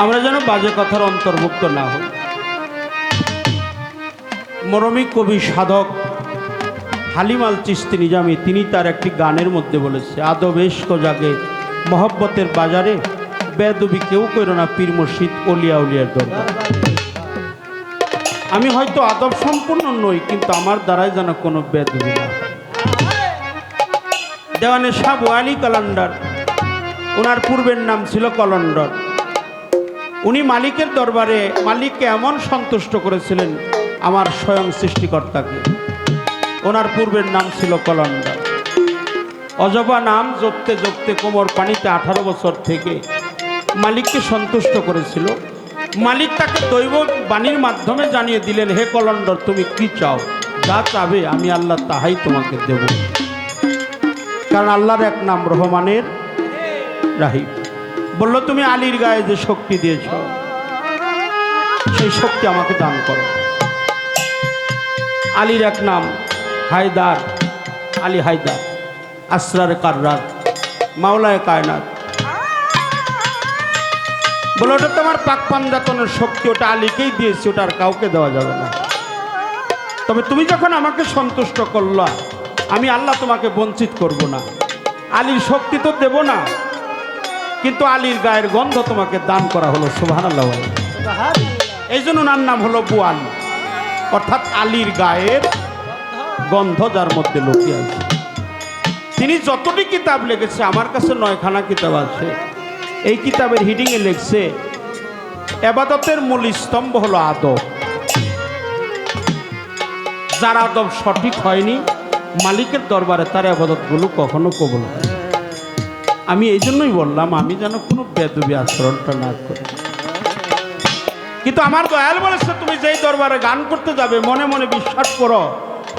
আমরা যেন বাজে কথার অন্তর্ভুক্ত না হই। মরমিক কবি সাধক হালিমাল চিস্তি নিজামি, তিনি তার একটি গানের মধ্যে বলেছে আদবেশ জাগে, মহব্বতের বাজারে বেদবি কেউ করো না পীর মসজিদ অলিয়া উলিয়ার দরকার আমি হয়তো আদব সম্পূর্ণ নই, কিন্তু আমার দ্বারাই যেন কোনো বেদবি না। দেওয়ানে শাহ ওয়ালি কালান্ডার, ওনার পূর্বের নাম ছিল কলন্ডর। উনি মালিকের দরবারে মালিককে এমন সন্তুষ্ট করেছিলেন, আমার স্বয়ং সৃষ্টিকর্তাকে। ওনার পূর্বের নাম ছিল কলন্ডর অজবা নাম জপতে জপতে কোমর পানিতে আঠারো বছর থেকে মালিককে সন্তুষ্ট করেছিল। মালিক তাকে দৈব বাণীর মাধ্যমে জানিয়ে দিলেন, হে কলন্ডর তুমি কি চাও? যা চাবে আমি আল্লাহ তাহাই তোমাকে দেব। কারণ আল্লাহর এক নাম রহমানের রাহিম বলল, তুমি আলীর গায়ে যে শক্তি দিয়েছ, সেই শক্তি আমাকে দান করো। আলীর এক নাম হায়দার, আলী হায়দার, আসরার কার্রাত মাওলায় কায়নাত। বলে ওটা তোমার পাক শক্তি, ওটা আলীকেই দিয়েছি, ওটা আর কাউকে দেওয়া যাবে না। তবে তুমি যখন আমাকে সন্তুষ্ট করলা, আমি আল্লাহ তোমাকে বঞ্চিত করব না। আলীর শক্তি তো দেব না। কিন্তু আলীর গায়ের গন্ধ তোমাকে দান করা হলো সুবাহান আল্লাহ এই জন্য ওনার নাম হলো বুয়াল অর্থাৎ আলীর গায়ের গন্ধ যার মধ্যে লুকিয়ে আছে। তিনি যতটি কিতাব লিখেছে আমার কাছে নয়খানা কিতাব আছে। এই কিতাবের হিডিংয়ে লিখছে এবাদতের মূল স্তম্ভ হলো আদব। যার আদব সঠিক হয়নি মালিকের দরবারে তার আবাদতগুলো কখনো কবল হয় না। আমি এই জন্যই বললাম, আমি যেন কোনো বেদবি আচরণটা না করি। কিন্তু আমার দয়াল বলেছে, তুমি যেই দরবারে গান করতে যাবে, মনে মনে বিশ্বাস করো,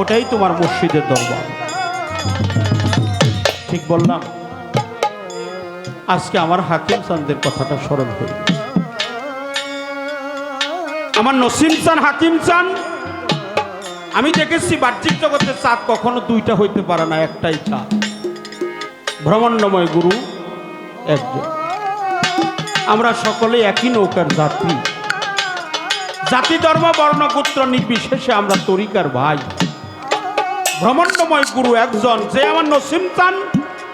ওটাই তোমার মসজিদের দরবার। ঠিক বললাম। আজকে আমার হাকিম চান্দের কথাটা স্মরণ করি আমার নসিম চান হাকিম চান আমি দেখেছি বাহ্যিক জগতের চাঁদ কখনো দুইটা হইতে পারে না, একটাই চাঁদ। ভ্রমণ্ডময় গুরু একজন। আমরা সকলে একই নৌকার যাত্রী। জাতি, ধর্ম, বর্ণ, গোত্র নির্বিশেষে আমরা তরিকার ভাই। ভ্রমণ্ডময় গুরু একজন, যে আমার নসিম চান,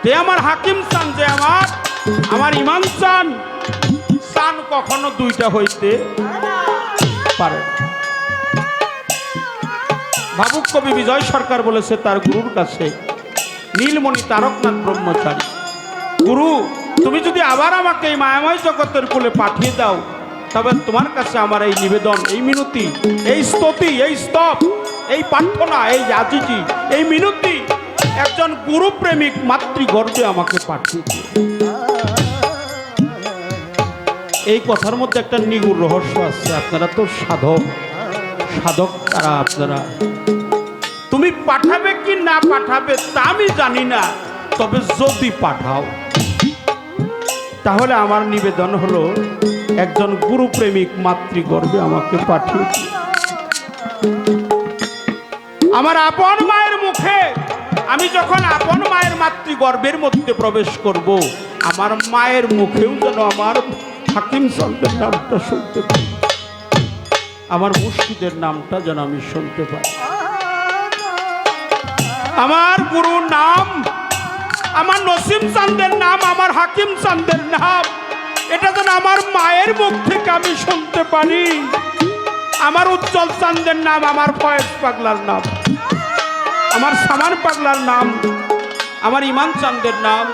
যে আমার হাকিম চান, যে আমার আমার ইমাম চান চান কখনো দুইটা হইতে পারে ভাবুক কবি বিজয় সরকার বলেছে, তার গুরুর কাছে নীলমণি তারকনাথ ব্রহ্মচারী। গুরু, তুমি যদি আবার আমাকে এই মায়াময় জগতের কোলে পাঠিয়ে দাও, তবে তোমার কাছে আমার এই নিবেদন, এই মিনতি, এই স্তুতি, এই স্তব, এই প্রার্থনা, এই আজিজি, এই মিনতি একজন গুরু প্রেমিক মাতৃগর্ভে আমাকে পাঠিয়ে এই কথার মধ্যে একটা নিগুর রহস্য আছে, আপনারা তো সাধক সাধক তারা আপনারা? তুমি পাঠাবে কি না পাঠাবে তা আমি জানি না। তবে যদি পাঠাও, তাহলে আমার নিবেদন হলো, একজন গুরু প্রেমিক মাতৃগর্ভে আমাকে পাঠিয়ে আমার আপন মায়ের মুখে আমি যখন আপন মায়ের মাতৃগর্ভের মধ্যে প্রবেশ করব, আমার মায়ের মুখেও যেন আমার হাকিম চন্দ্রের নামটা শুনতে পাই। আমার মুর্শিদের নামটা যেন আমি শুনতে পাই। আমার গুরুর নাম, আমার নসিম চান্দের নাম, আমার হাকিম চান্দের নাম। এটা যেন আমার মায়ের মুখ থেকে আমি শুনতে পারি। আমার উজ্জ্বল চান্দের নাম, আমার ফয়েজ পাগলার নাম। আমার সামান পাগলার নাম, আমার ইমান চান্দের নাম।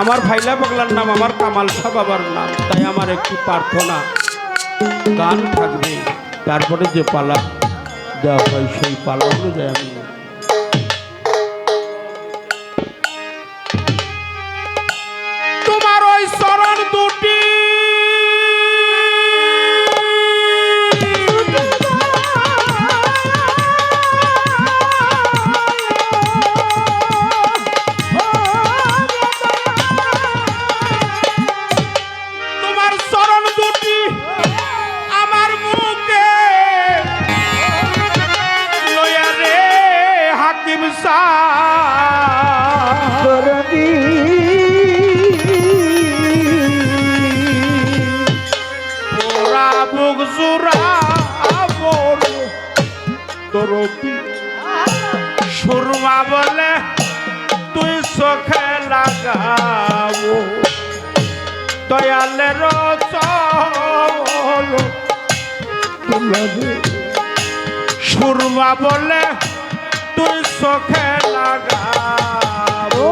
আমার ভাইলা পাগলার নাম, আমার কামাল শাহ বাবার নাম। তাই আমার একটি প্রার্থনা, গান থাকবে। তারপরে যে পালা দেওয়া হয়, সেই পালা অনুযায়ী আমি যাব দয়ালের সুরমা বলে তুই চোখে লাগাবো।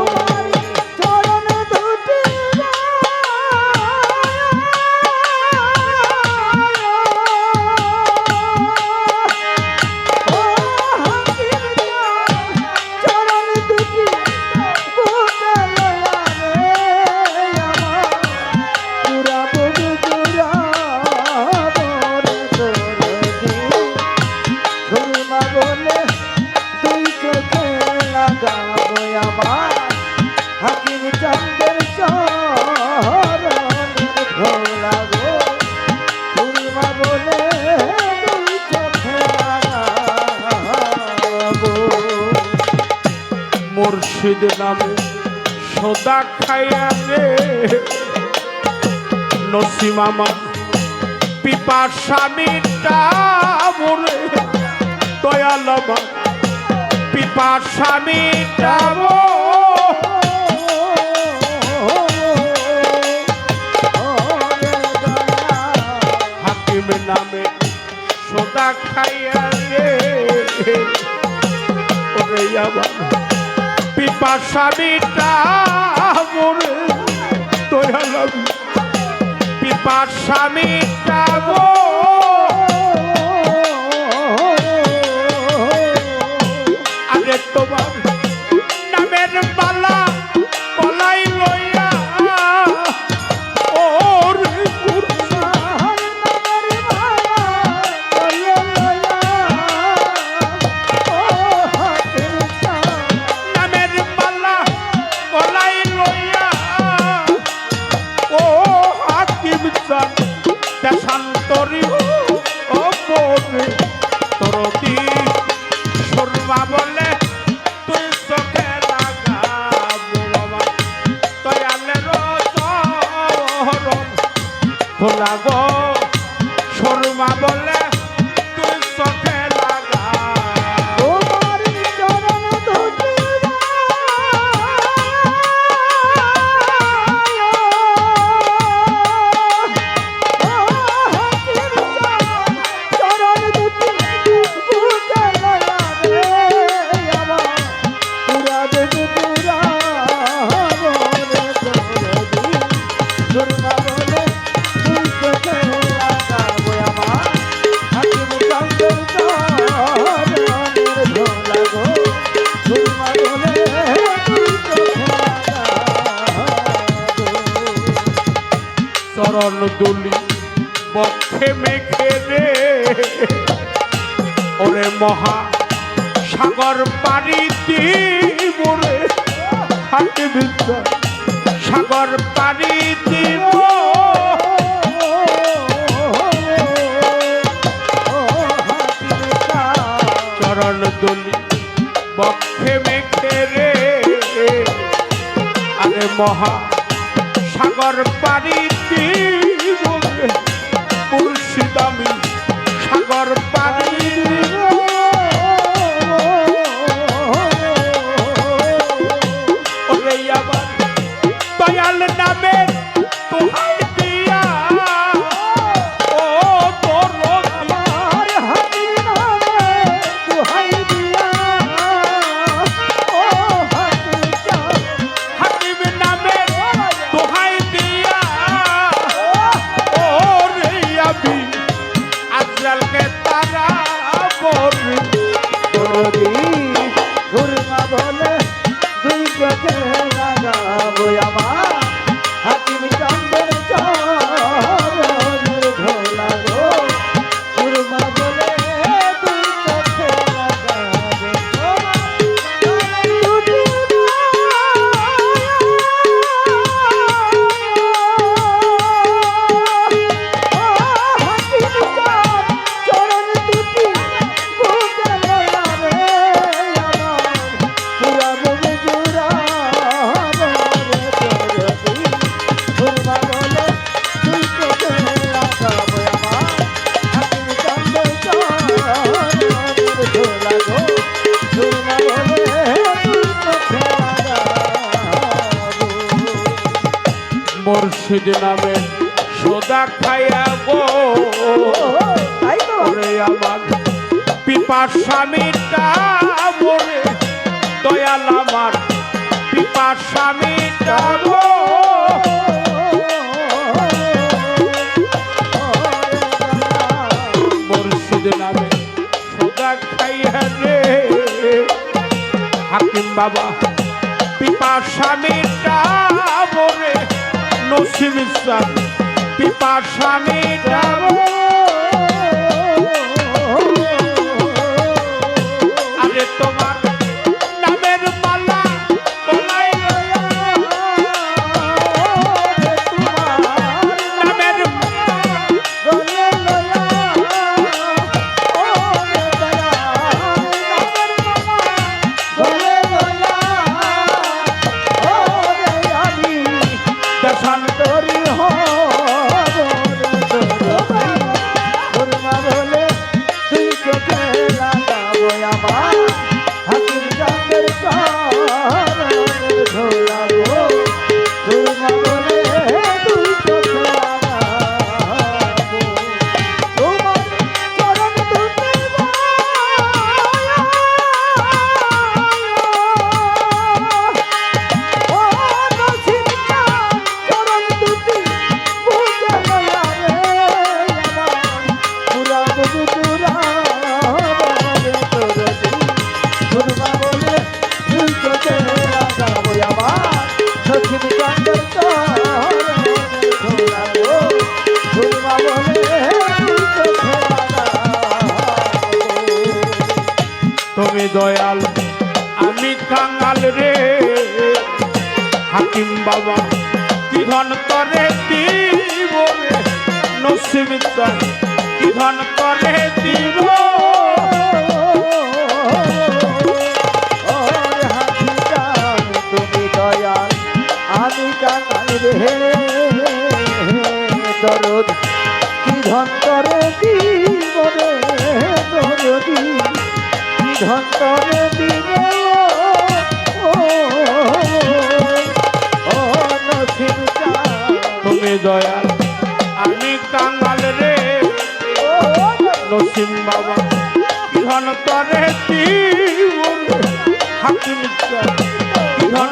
দুধ নামে সোদা খাইয়া রে। নসিমামা পিপা স্বামীটা মরে, দয়াল পিপা স্বামীটা হাকিম নামে সোদা খাইয়া রে। আবার পিপাসামিটা মিটাবুর তোর Papa মহা সাগর পারি দিব সাগর আবার দয়াল নামে মুর্শিদ নামে সোদা খাইয়া গো। আমার পিপার স্বামীটা বলে দয়াল আমার পিপার স্বামীটা গো। নামে খাইয়া রে। বাবা পিপা স্বামীটা বলে নসিম ইসলাম পিপা স্বামীটা তুমি দয়াল, আমি কাঙাল রে। হাকিম বাবা, কি ধন করে দিব রে? নসিম কি ধন করে দিব? রে। দরদ, কি ধন্তরে দিব ধন্তরে দিব ও চান তুমি দয়া আমি কাঙাল রে। নসিম বাবা কি ধন করে দিব হাকিম ধন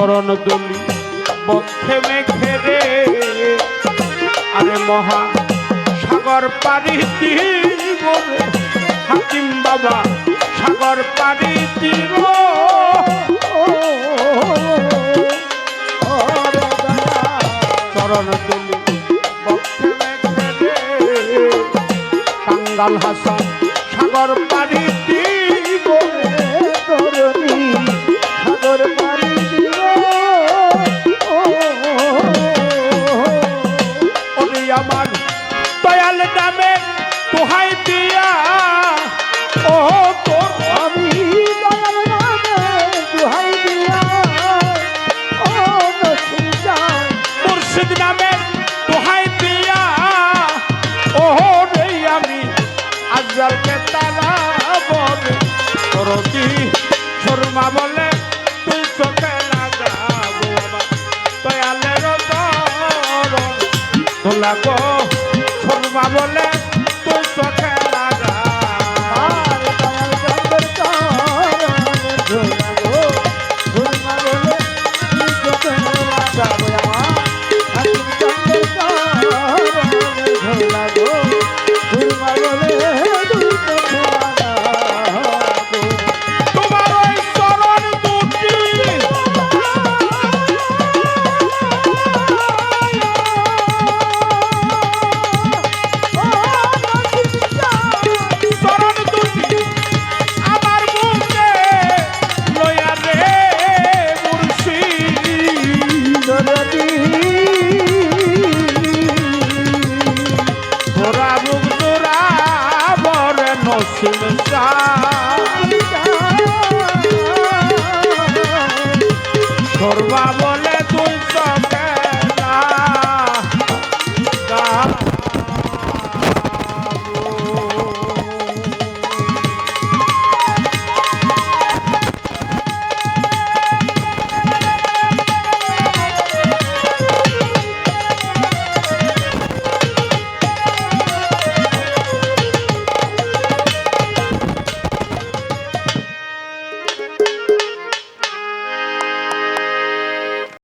চরণ দলি বক্ষে মেঘে রে। আরে মহা সাগর পারি হাকিম বাবা, সাগর পারি চরণ দলি বক্ষে মেঘে রে। কাঙ্গাল হাসান, সাগর পারি নাকি সুরমা বলে তুই চোখে লাগাবো আমার দয়ালের তোলা গো সুরমা বলে por favor.